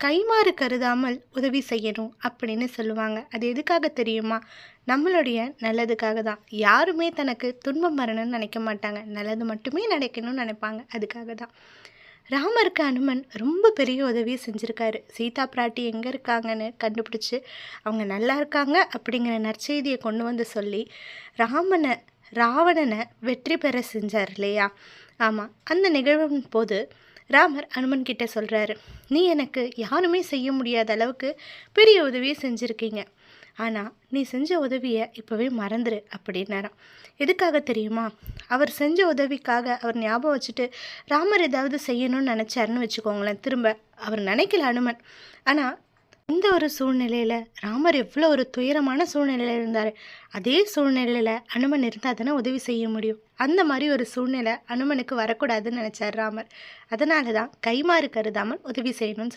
கைமாறு கருதாமல் உதவி செய்யணும் அப்படின்னு சொல்லுவாங்க. அது எதுக்காக தெரியுமா? நம்மளுடைய நல்லதுக்காக தான். யாருமே தனக்கு துன்பம் வரணும்னு நினைக்க மாட்டாங்க. நல்லது மட்டுமே நினைக்கணும்னு நினைப்பாங்க. அதுக்காக தான். ராமருக்கு அனுமன் ரொம்ப பெரிய உதவியை செஞ்சுருக்காரு. சீதா பிராட்டி எங்கே இருக்காங்கன்னு கண்டுபிடிச்சி அவங்க நல்லா இருக்காங்க அப்படிங்கிற நற்செய்தியை கொண்டு வந்து சொல்லி ராமனை ராவணனை வெற்றி பெற செஞ்சார் இல்லையா? ஆமாம் அந்த நிகழ்வின் போது ராமர் அனுமன் கிட்ட சொல்கிறாரு நீ எனக்கு யாருமே செய்ய முடியாத அளவுக்கு பெரிய உதவியை செஞ்சுருக்கீங்க. ஆனால் நீ செஞ்ச உதவியை இப்போவே மறந்துரு அப்படின்னாராம். எதுக்காக தெரியுமா? அவர் செஞ்ச உதவிக்காக அவர் ஞாபகம் வச்சுட்டு ராமர் ஏதாவது செய்யணும்னு நினச்சாருன்னு வச்சுக்கோங்களேன் திரும்ப அவர் நினைக்கல அனுமன். ஆனால் இந்த ஒரு சூழ்நிலையில் ராமர் எவ்வளோ ஒரு துயரமான சூழ்நிலையில் இருந்தார். அதே சூழ்நிலையில் அனுமன் இருந்தால் தானே உதவி செய்ய முடியும். அந்த மாதிரி ஒரு சூழ்நிலை அனுமனுக்கு வரக்கூடாதுன்னு நினச்சார் ராமர். அதனால தான் கைமாறு கருதாமல் உதவி செய்யணும்னு சொல்லி